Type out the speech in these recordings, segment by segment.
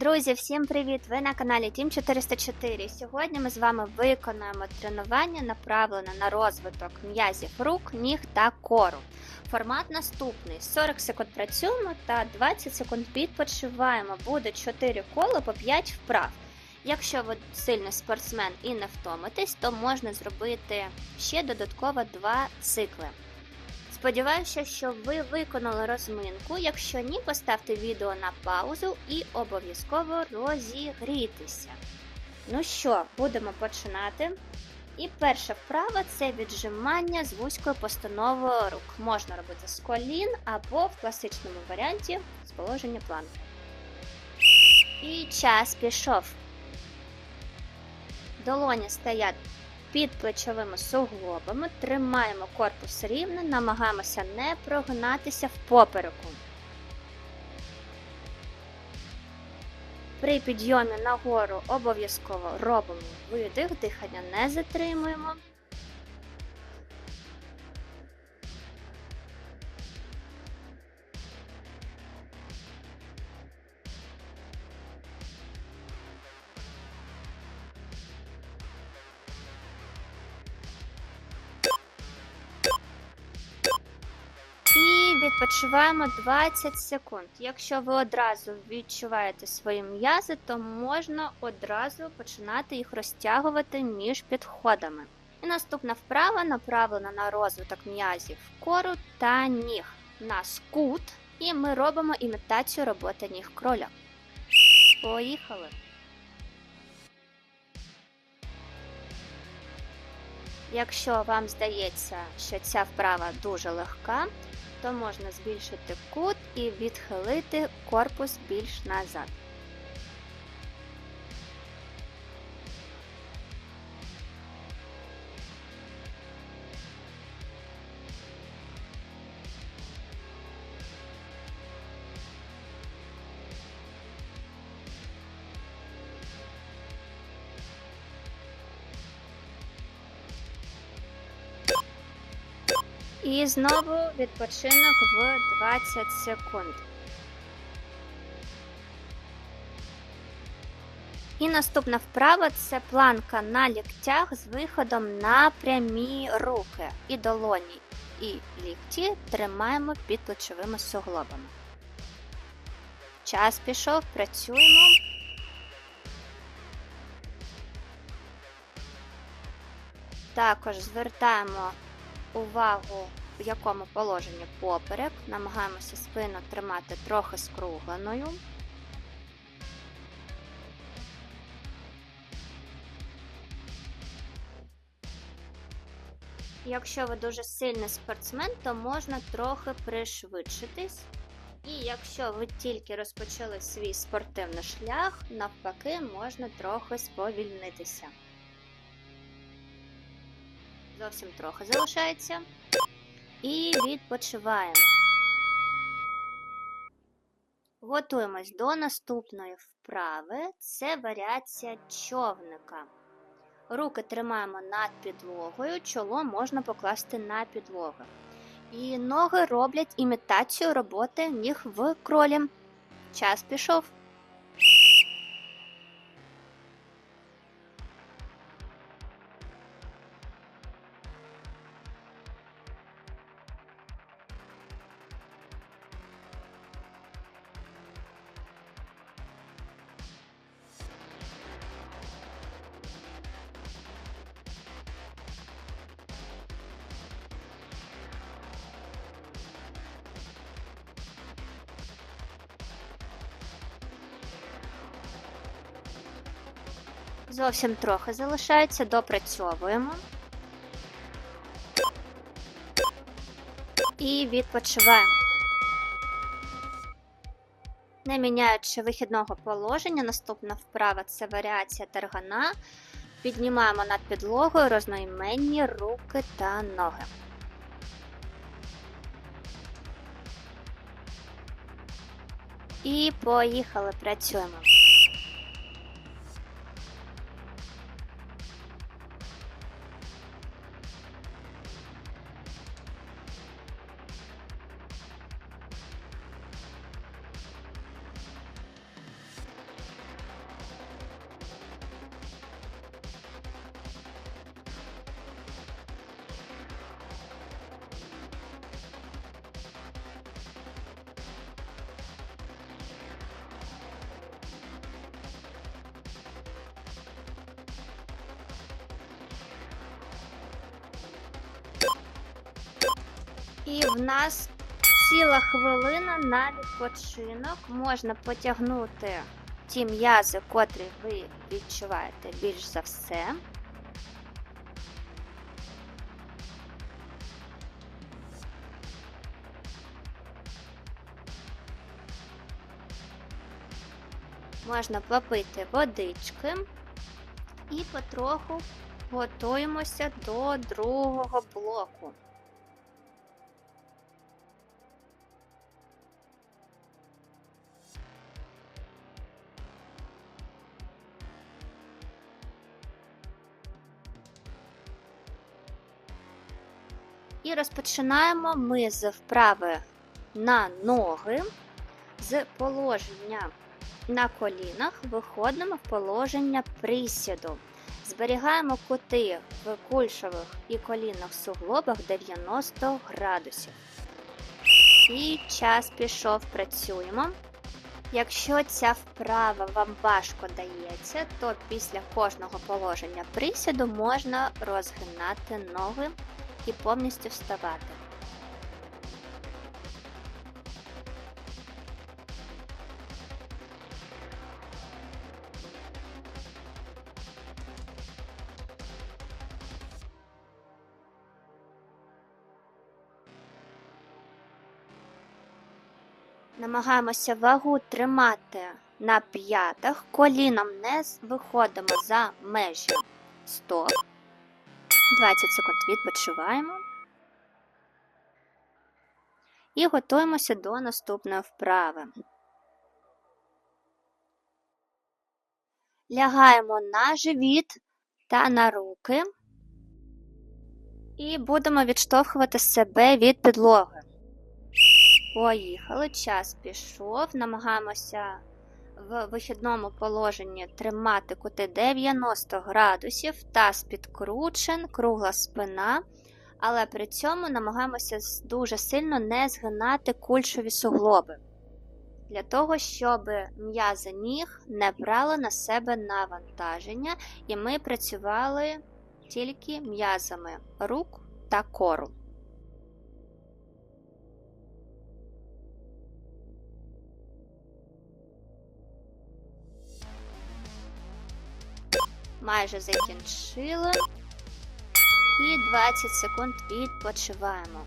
Друзі, всім привіт! Ви на каналі Team 404. Сьогодні ми з вами виконуємо тренування, направлене на розвиток м'язів рук, ніг та кору. Формат наступний: 40 секунд працюємо та 20 секунд відпочиваємо. Буде 4 кола по 5 вправ. Якщо ви сильний спортсмен і не втомитесь, то можна зробити ще додатково 2 цикли. Сподіваюся, що ви виконали розминку. Якщо ні, поставте відео на паузу і обов'язково розігрітися. Ну що, будемо починати. І перша вправа це віджимання з вузькою постановою рук. Можна робити з колін або в класичному варіанті з положення планки. І час пішов. Долоні стоять під плечовими суглобами, тримаємо корпус рівно, намагаємося не прогинатися в попереку. При підйомі нагору обов'язково робимо видих, дихання не затримуємо. Відпочиваємо 20 секунд. Якщо ви одразу відчуваєте свої м'язи, то можна одразу починати їх розтягувати між підходами. І наступна вправа направлена на розвиток м'язів кору та ніг на скут. І ми робимо імітацію роботи ніг кроля. Поїхали! Якщо вам здається, що ця вправа дуже легка, то можна збільшити кут і відхилити корпус більш назад. І знову відпочинок в 20 секунд. І наступна вправа це планка на ліктях з виходом на прямі руки. І долоні, і лікті тримаємо під плечовими суглобами. Час пішов, працюємо. Також звертаємо увагу, в якому положенні поперек. Намагаємося спину тримати трохи скругленою. Якщо ви дуже сильний спортсмен, то можна трохи пришвидшитись. І якщо ви тільки розпочали свій спортивний шлях, навпаки, можна трохи сповільнитися. Зовсім трохи залишається. І відпочиваємо. Готуємось до наступної вправи. Це варіація човника. Руки тримаємо над підлогою, чоло можна покласти на підлогу. І ноги роблять імітацію роботи ніг в кролі. Час пішов. Зовсім трохи залишається, допрацьовуємо. І відпочиваємо. Не міняючи вихідного положення, наступна вправа це варіація тергана. Піднімаємо над підлогою розноіменні руки та ноги. І поїхали, працюємо. І в нас ціла хвилина на відпочинок. Можна потягнути ті м'язи, котрі ви відчуваєте більш за все. Можна попити водички і потроху готуємося до другого блоку. І розпочинаємо ми з вправи на ноги, з положення на колінах, виходимо в положення присіду. Зберігаємо кути в кульшових і колінних суглобах 90 градусів. І час пішов, працюємо. Якщо ця вправа вам важко дається, то після кожного положення присіду можна розгинати ноги і повністю вставати. Намагаємося вагу тримати на п'ятах, коліном не виходимо за межі стоп. 20 секунд відпочиваємо. І готуємося до наступної вправи. Лягаємо на живіт та на руки. І будемо відштовхувати себе від підлоги. Поїхали, час пішов. Намагаємося в вихідному положенні тримати кути 90 градусів, таз підкручен, кругла спина, але при цьому намагаємося дуже сильно не згинати кульшові суглоби. Для того, щоб м'язи ніг не брали на себе навантаження, і ми працювали тільки м'язами рук та кору. Майже закінчили. І 20 секунд відпочиваємо.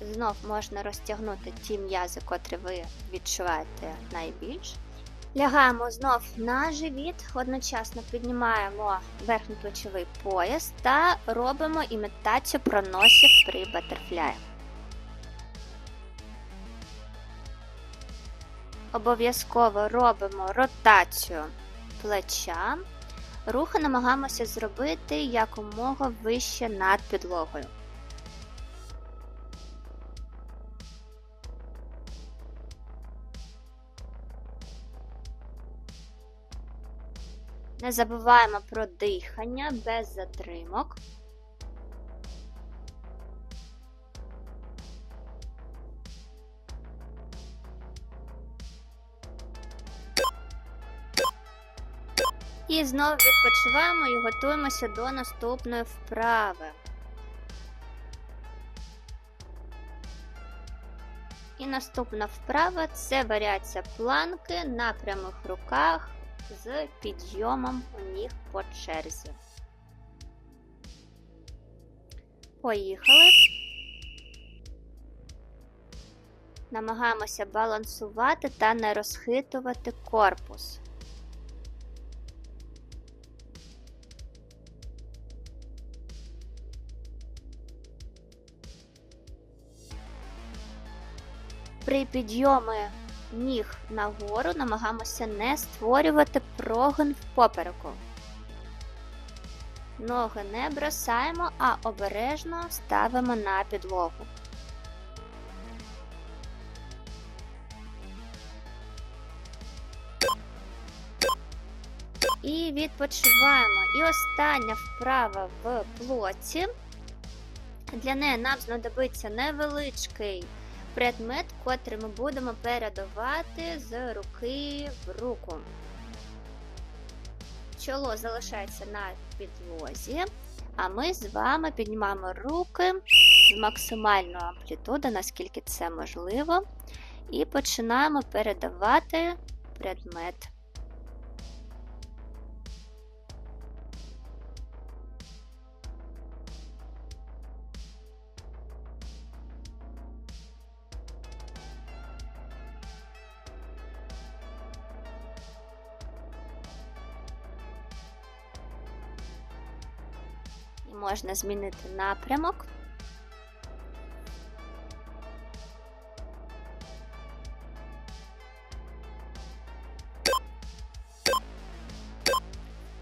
Знов можна розтягнути ті м'язи, котрі ви відчуваєте найбільш. Лягаємо знов на живіт, одночасно піднімаємо верхній плечовий пояс та робимо імітацію проносів при батерфляї. Обов'язково робимо ротацію плеча. Рухи намагаємося зробити якомога вище над підлогою. Не забуваємо про дихання без затримок. І знову відпочиваємо і готуємося до наступної вправи. І наступна вправа це варіація планки на прямих руках з підйомом ніг по черзі. Поїхали. Намагаємося балансувати та не розхитувати корпус. При підйомі ніг нагору намагаємося не створювати прогин в попереку. Ноги не бросаємо, а обережно ставимо на підлогу. І відпочиваємо. І остання вправа в блоці. Для неї нам знадобиться невеличкий предмет, котрий ми будемо передавати з руки в руку. Чоло залишається на підлозі. А ми з вами піднімаємо руки з максимальною амплітудою, наскільки це можливо, і починаємо передавати предмет. Можна змінити напрямок.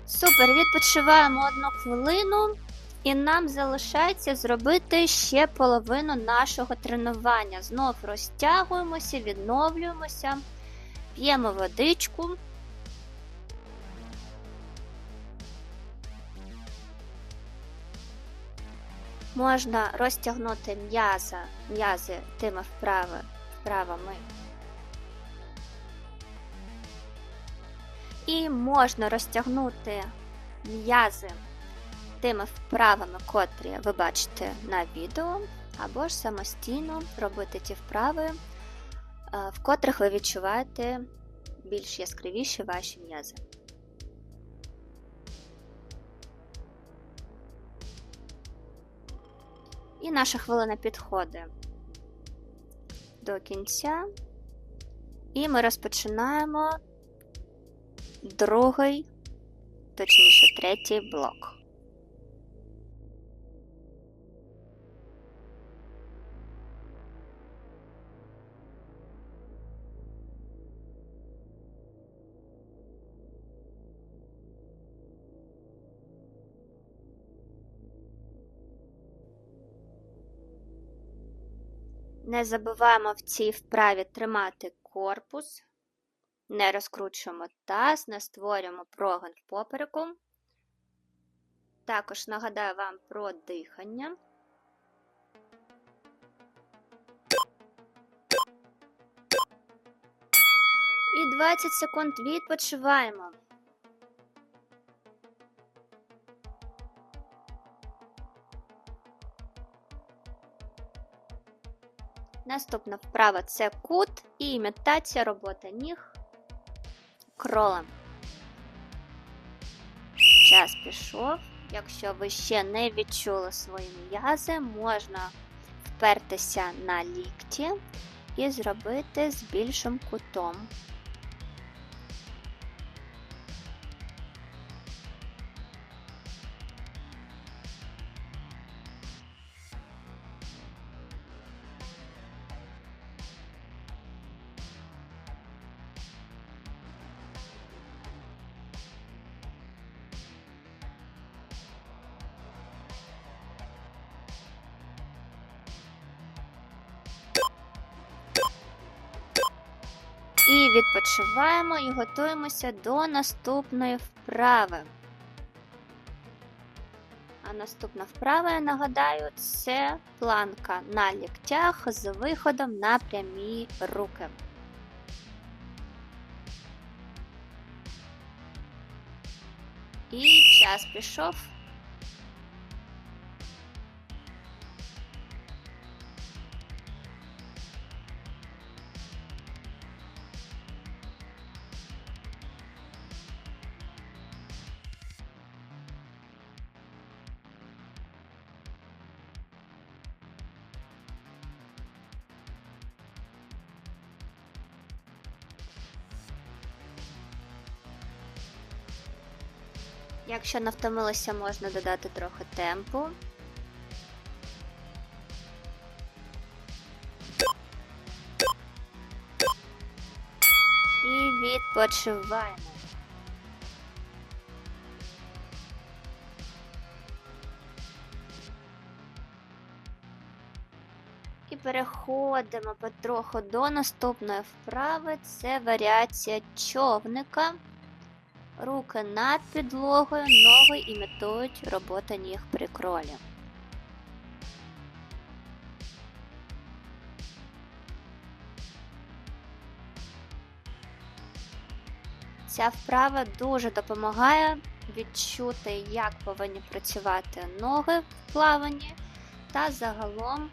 Супер, відпочиваємо одну хвилину, і нам залишається зробити ще половину нашого тренування. Знов розтягуємося, відновлюємося, п'ємо водичку. Можна розтягнути м'яза, м'язи тими вправи, вправами. І можна розтягнути м'язи тими вправами, котрі ви бачите на відео, або ж самостійно робити ті вправи, е, в котрих ви відчуваєте більш яскравіші ваші м'язи. І наша хвилина підходить до кінця. І ми розпочинаємо другий, точніше, третій блок. Не забуваємо в цій вправі тримати корпус, не розкручуємо таз, не створюємо прогин в попереку. Також нагадаю вам про дихання. І 20 секунд відпочиваємо. Наступна вправа це кут і імітація роботи ніг кролем. Час пішов. Якщо ви ще не відчули свої м'язи, можна впертися на лікті і зробити з більшим кутом. І відпочиваємо і готуємося до наступної вправи. А наступна вправа, я нагадаю, це планка на ліктях з виходом на прямі руки. І час пішов. Якщо не втомилися, можна додати трохи темпу. І відпочиваємо. І переходимо потроху до наступної вправи. Це варіація човника. Руки над підлогою, ноги імітують роботу ніг при кролі. Ця вправа дуже допомагає відчути, як повинні працювати ноги в плаванні, та загалом,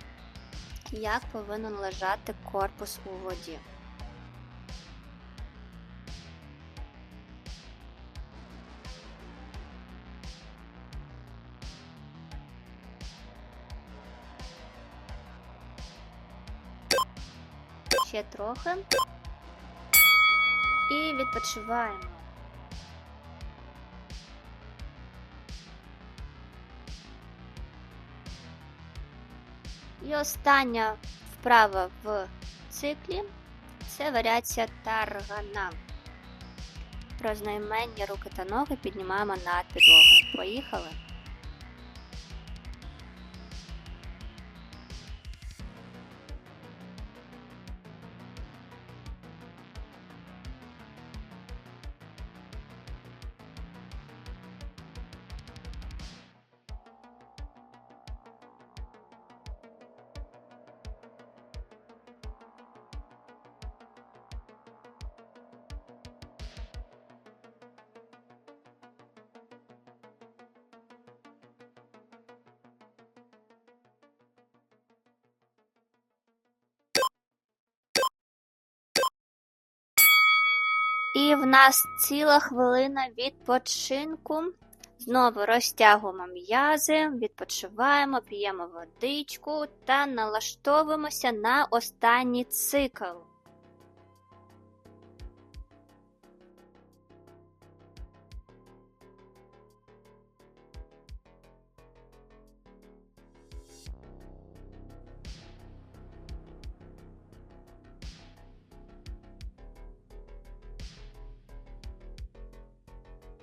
як повинен лежати корпус у воді. Ще трохи. І відпочиваємо. І остання вправа в циклі це варіація таргана. Про знайменні руки та ноги піднімаємо над підлогою. Поїхали. І в нас ціла хвилина відпочинку. Знову розтягуємо м'язи, відпочиваємо, п'ємо водичку та налаштовуємося на останній цикл.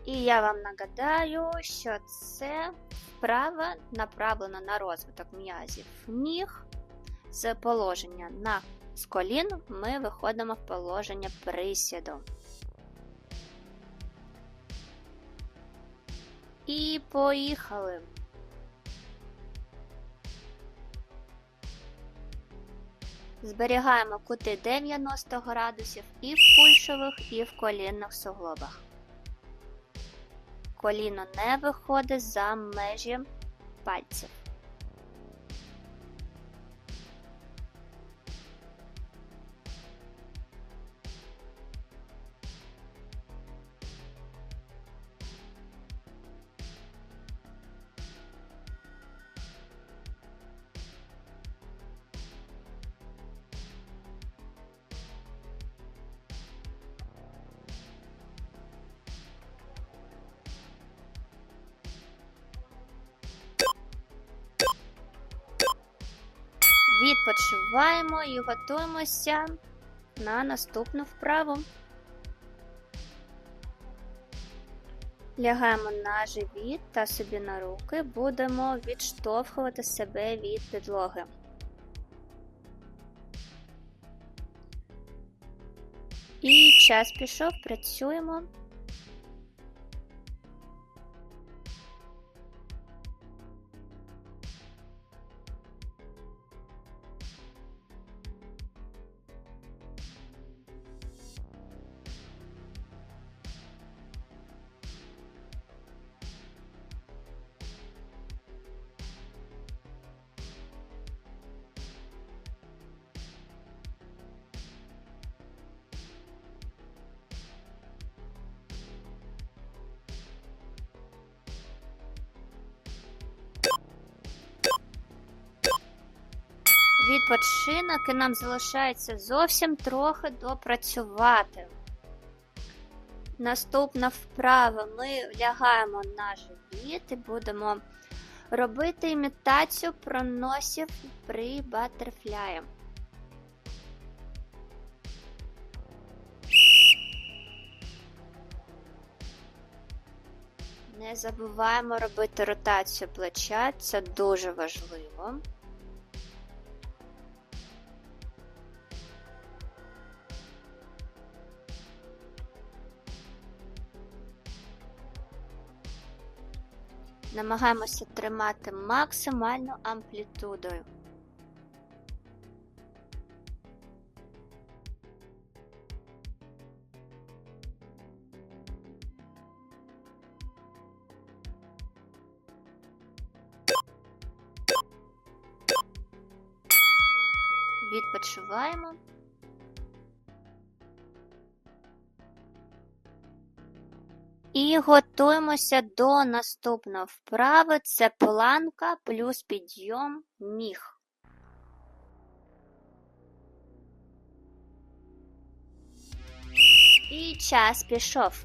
І я вам нагадаю, що це вправа направлена на розвиток м'язів ніг. З положення на з колін ми виходимо в положення присіду. І поїхали. Зберігаємо кути 90 градусів і в кульшових, і в колінних суглобах коліно не виходить за межі пальців. Готуємося на наступну вправу. Лягаємо на живіт та собі на руки, будемо відштовхувати себе від підлоги. І час пішов, працюємо. Відпочинок і нам залишається зовсім трохи допрацювати. Наступна вправа ми лягаємо на живіт і будемо робити імітацію проносів при батерфляї. Не забуваємо робити ротацію плеча, це дуже важливо. Намагаємося тримати максимальну амплітудою. Відпочиваємо. Готуємося до наступної вправи. Це планка плюс підйом ніг. І час пішов.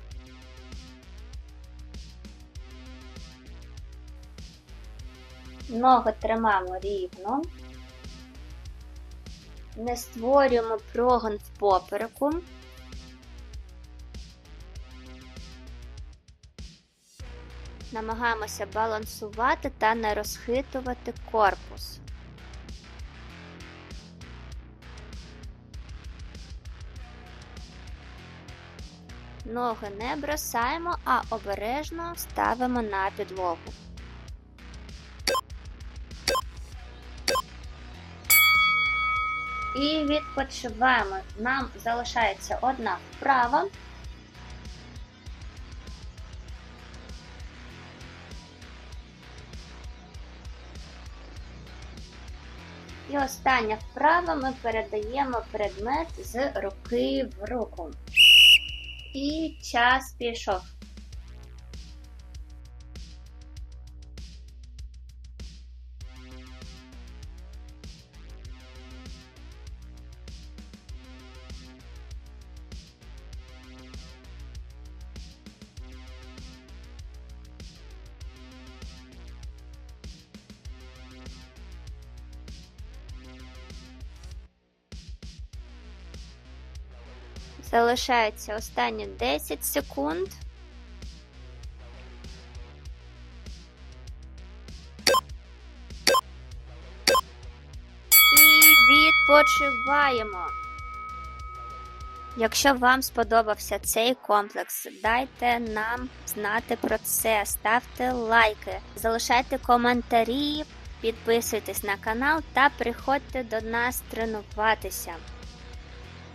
Ноги тримаємо рівно. Не створюємо прогин в попереку. Намагаємося балансувати та не розхитувати корпус. Ноги не бросаємо, а обережно ставимо на підлогу. І відпочиваємо. Нам залишається одна вправа. І остання вправа ми передаємо предмет з руки в руку. І час пішов. Залишається останні 10 секунд. І відпочиваємо. Якщо вам сподобався цей комплекс, дайте нам знати про це, ставте лайки, залишайте коментарі, підписуйтесь на канал та приходьте до нас тренуватися.